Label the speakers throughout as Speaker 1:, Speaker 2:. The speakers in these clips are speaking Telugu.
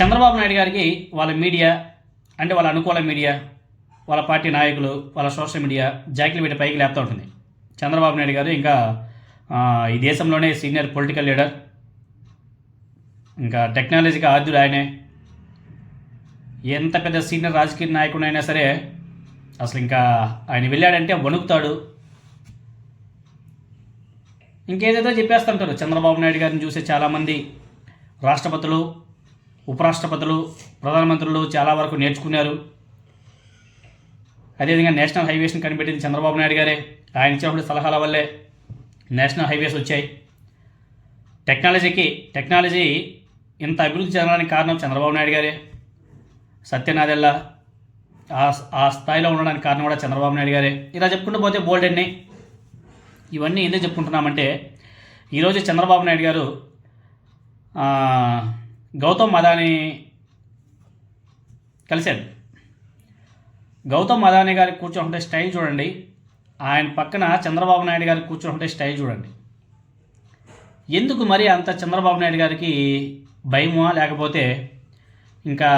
Speaker 1: చంద్రబాబు నాయుడు గారికి వాళ్ళ మీడియా అంటే వాళ్ళ అనుకూల మీడియా వాళ్ళ పార్టీ నాయకులు వాళ్ళ సోషల్ మీడియా జాకిలు వీటి పైకి లేపుతూ ఉంటుంది. చంద్రబాబు నాయుడు గారు ఇంకా ఈ దేశంలోనే సీనియర్ పొలిటికల్ లీడర్ ఇంకా టెక్నాలజీకి ఆద్యుడు ఆయనే. ఎంత పెద్ద సీనియర్ రాజకీయ నాయకుడైనా సరే అసలు ఇంకా ఆయన వెళ్ళాడంటే వణుకుతాడు. ఇంకేదేదో చెప్పేస్తుంటారు చంద్రబాబు నాయుడు గారిని చూసే చాలామంది రాష్ట్రపతులు ఉపరాష్ట్రపతులు ప్రధానమంత్రులు చాలా వరకు నేర్చుకున్నారు. అదేవిధంగా నేషనల్ హైవేస్ని కనిపెట్టింది చంద్రబాబు నాయుడు గారే. ఆయన ఇచ్చినప్పుడు సలహాల వల్లే నేషనల్ హైవేస్ వచ్చాయి. టెక్నాలజీకి టెక్నాలజీ ఇంత అభివృద్ధి చెందడానికి కారణం చంద్రబాబు నాయుడు గారే. సత్యనాదెల్లా ఆ ఆ స్థాయిలో ఉండడానికి కారణం కూడా చంద్రబాబు నాయుడు గారే. ఇలా చెప్పుకుంటూ పోతే బోల్డ్ అన్ని ఇవన్నీ ఎందుకు చెప్పుకుంటున్నామంటే ఈరోజు చంద్రబాబు నాయుడు గారు గౌతమ్ అదాని కలిశాడు గౌతమ్ అదాని గారికి కూర్చుంటే స్టైల్ చూడండి. ఆయన పక్కన చంద్రబాబు నాయుడు గారికి కూర్చుంటే స్టైల్ చూడండి. ఎందుకు మరి అంత చంద్రబాబు నాయుడు గారికి భయమా లేకపోతే ఇంకా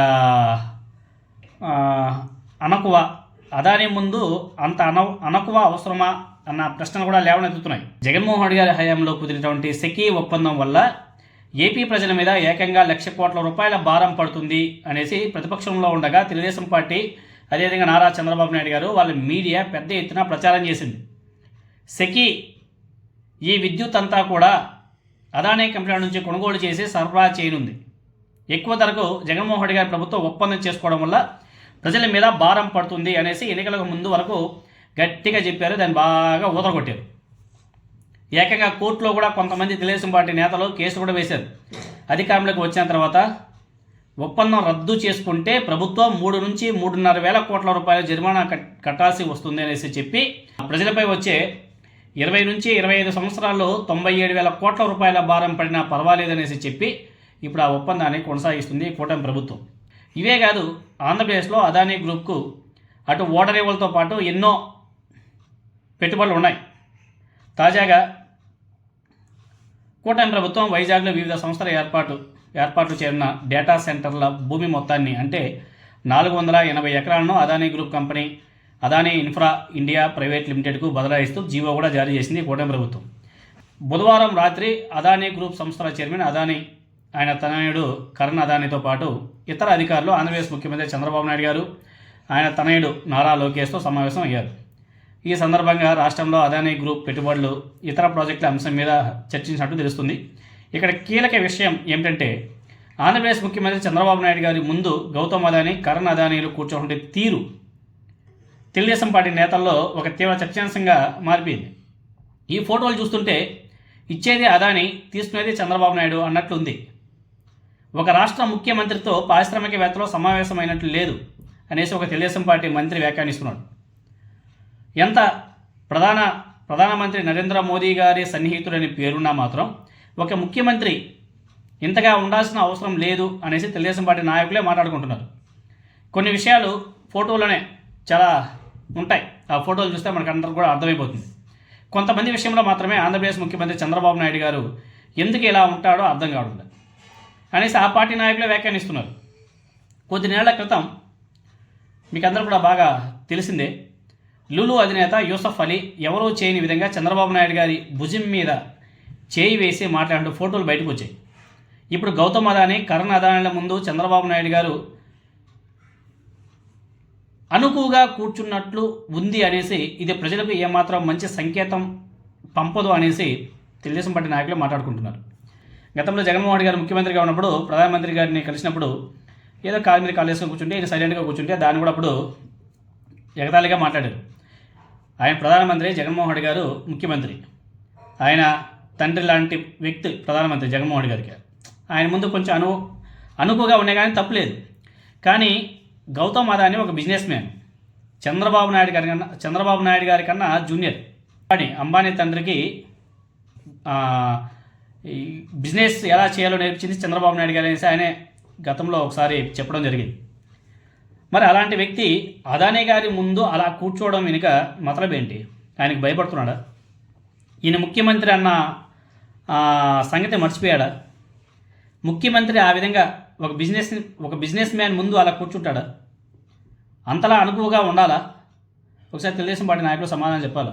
Speaker 1: అనకువ? అదాని ముందు అంత అన అనకువ అవసరమా అన్న ప్రశ్నలు కూడా లేవనెత్తుతున్నాయి. జగన్మోహన్ రెడ్డి గారి హయాంలో కుదిరినటువంటి సెకీ ఒప్పందం వల్ల ఏపీ ప్రజల మీద ఏకంగా లక్ష కోట్ల రూపాయల భారం పడుతుంది అనేసి ప్రతిపక్షంలో ఉండగా తెలుగుదేశం పార్టీ అదేవిధంగా నారా చంద్రబాబు నాయుడు గారు వాళ్ళ మీడియా పెద్ద ఎత్తున ప్రచారం చేసింది. సెకీ ఈ విద్యుత్ అంతా కూడా అదానీ కంపెనీ నుంచి కొనుగోలు చేసి సరఫరా చేయనుంది. ఎక్కువ ధరకు జగన్మోహన్ రెడ్డి గారి ప్రభుత్వం ఒప్పందం చేసుకోవడం వల్ల ప్రజల మీద భారం పడుతుంది అనేసి ఎన్నికలకు ముందు వరకు గట్టిగా చెప్పారు. దాన్ని బాగా ఊదరగొట్టారు. ఏకంగా కోర్టులో కూడా కొంతమంది తెలుగుదేశం పార్టీ నేతలు కేసు కూడా వేశారు. అధికారంలోకి వచ్చిన తర్వాత ఒప్పందం రద్దు చేసుకుంటే ప్రభుత్వం మూడు నుంచి మూడున్నర వేల కోట్ల రూపాయల జరిమానా కట్- కట్టాల్సి వస్తుంది అనేసి చెప్పి ప్రజలపై వచ్చే ఇరవై నుంచి ఇరవై ఐదు సంవత్సరాల్లో తొంభై ఏడు వేల కోట్ల రూపాయల భారం పడినా పర్వాలేదనేసి చెప్పి ఇప్పుడు ఆ ఒప్పందాన్ని కొనసాగిస్తుంది కూటమి ప్రభుత్వం. ఇవే కాదు ఆంధ్రప్రదేశ్లో అదానీ గ్రూప్కు అటు ఓడరేవులతో పాటు ఎన్నో పెట్టుబడులు ఉన్నాయి. తాజాగా కూటమి ప్రభుత్వం వైజాగ్లో వివిధ సంస్థల ఏర్పాటు ఏర్పాట్లు చేరిన డేటా సెంటర్ల భూమి మొత్తాన్ని అంటే నాలుగు వందల ఎనభై ఎకరాలను Adani group company Adani infra India private లిమిటెడ్కు బదలాయిస్తూ జీవో కూడా జారీ చేసింది కూటమి ప్రభుత్వం. బుధవారం రాత్రి అదానీ గ్రూప్ సంస్థల చైర్మన్ అదానీ ఆయన తనయుడు కరణ్ అదానీతో పాటు ఇతర అధికారులు ఆంధ్రప్రదేశ్ ముఖ్యమంత్రి చంద్రబాబు నాయుడు గారు ఆయన తనయుడు నారా లోకేష్తో సమావేశం అయ్యారు ఈ సందర్భంగా రాష్ట్రంలో అదానీ గ్రూప్ పెట్టుబడులు ఇతర ప్రాజెక్టుల అంశం మీద చర్చించినట్టు తెలుస్తుంది. ఇక్కడ కీలక విషయం ఏమిటంటే ఆంధ్రప్రదేశ్ ముఖ్యమంత్రి చంద్రబాబు నాయుడు గారి ముందు గౌతమ్ అదానీ కరణ్ అదానీలు కూర్చోండే తీరు. తెలుగుదేశం పార్టీ నేతల్లో ఒక తీవ్ర చర్చాంశంగా మారిపోయింది. ఈ ఫోటోలు చూస్తుంటే ఇచ్చేది అదాని తీసుకునేది చంద్రబాబు నాయుడు అన్నట్లుంది. ఒక రాష్ట్ర ముఖ్యమంత్రితో పారిశ్రామికవేత్తలో సమావేశమైనట్లు లేదు అనేసి ఒక తెలుగుదేశం పార్టీ మంత్రి వ్యాఖ్యానిస్తున్నాడు. ఎంత ప్రధాన ప్రధానమంత్రి నరేంద్ర మోదీ గారి సన్నిహితుడని పేరున్నా మాత్రం ఒక ముఖ్యమంత్రి ఇంతగా ఉండాల్సిన అవసరం లేదు అనేసి తెలుగుదేశం పార్టీ నాయకులే మాట్లాడుకుంటున్నారు. కొన్ని విషయాలు ఫోటోలోనే చాలా ఉంటాయి. ఆ ఫోటోలు చూస్తే మనకు అందరూ కూడా అర్థమైపోతుంది. కొంతమంది విషయంలో మాత్రమే ఆంధ్రప్రదేశ్ ముఖ్యమంత్రి చంద్రబాబు నాయుడు గారు ఎందుకు ఇలా ఉంటాడో అర్థం కావడం అనేసి ఆ పార్టీ నాయకులే వ్యాఖ్యానిస్తున్నారు. కొద్ది నెలల క్రితం మీకు అందరూ కూడా బాగా తెలిసిందే లులు అధినేత యూసఫ్ అలీ ఎవరూ చేయని విధంగా చంద్రబాబు నాయుడు గారి భుజం మీద చేయి వేసి మాట్లాడుతూ ఫోటోలు బయటకు వచ్చాయి. ఇప్పుడు గౌతమ్ అదాని కరణ్ అదానిల ముందు చంద్రబాబు నాయుడు గారు అనుకువగా కూర్చున్నట్లు ఉంది అనేసి ఇది ప్రజలకు ఏమాత్రం మంచి సంకేతం పంపదు అనేసి తెలుగుదేశం పార్టీ నాయకులు మాట్లాడుకుంటున్నారు. గతంలో జగన్మోహన్ రెడ్డి గారు ముఖ్యమంత్రిగా ఉన్నప్పుడు ప్రధానమంత్రి గారిని కలిసినప్పుడు ఏదో కాలు మీద కాలు వేసుకొని కూర్చుంటే ఈయన సైలెంట్గా కూర్చుంటే దాన్ని కూడా అప్పుడు ఎగతాళిగా మాట్లాడారు. ఆయన ప్రధానమంత్రి జగన్మోహన్ రెడ్డి గారు ముఖ్యమంత్రి. ఆయన తండ్రి లాంటి వ్యక్తి ప్రధానమంత్రి జగన్మోహన్ రెడ్డి గారికి. ఆయన ముందు కొంచెం అను అనుకుగా ఉన్నాయి కానీ తప్పులేదు కానీ గౌతమ్ అదాని ఒక బిజినెస్ మ్యాన్. చంద్రబాబు నాయుడు గారి కన్నా చంద్రబాబు నాయుడు గారి కన్నా జూనియర్. అంబానీ అంబానీ తండ్రికి ఈ బిజినెస్ ఎలా చేయాలో నేర్పించింది చంద్రబాబు నాయుడు గారు అనేసి ఆయనే గతంలో ఒకసారి చెప్పడం జరిగింది. మరి అలాంటి వ్యక్తి అదానీ గారి ముందు అలా కూర్చోవడం వెనుక మతలబ్ ఏంటి? ఆయనకి భయపడుతున్నాడా? ఈయన ముఖ్యమంత్రి అన్న సంగతి మర్చిపోయాడా? ముఖ్యమంత్రి ఆ విధంగా ఒక బిజినెస్ ఒక బిజినెస్ మ్యాన్ ముందు అలా కూర్చుంటాడా? అంతలా అనుకువగా ఉండాలా? ఒకసారి తెలుగుదేశం పార్టీ నాయకులు సమాధానం చెప్పాలి?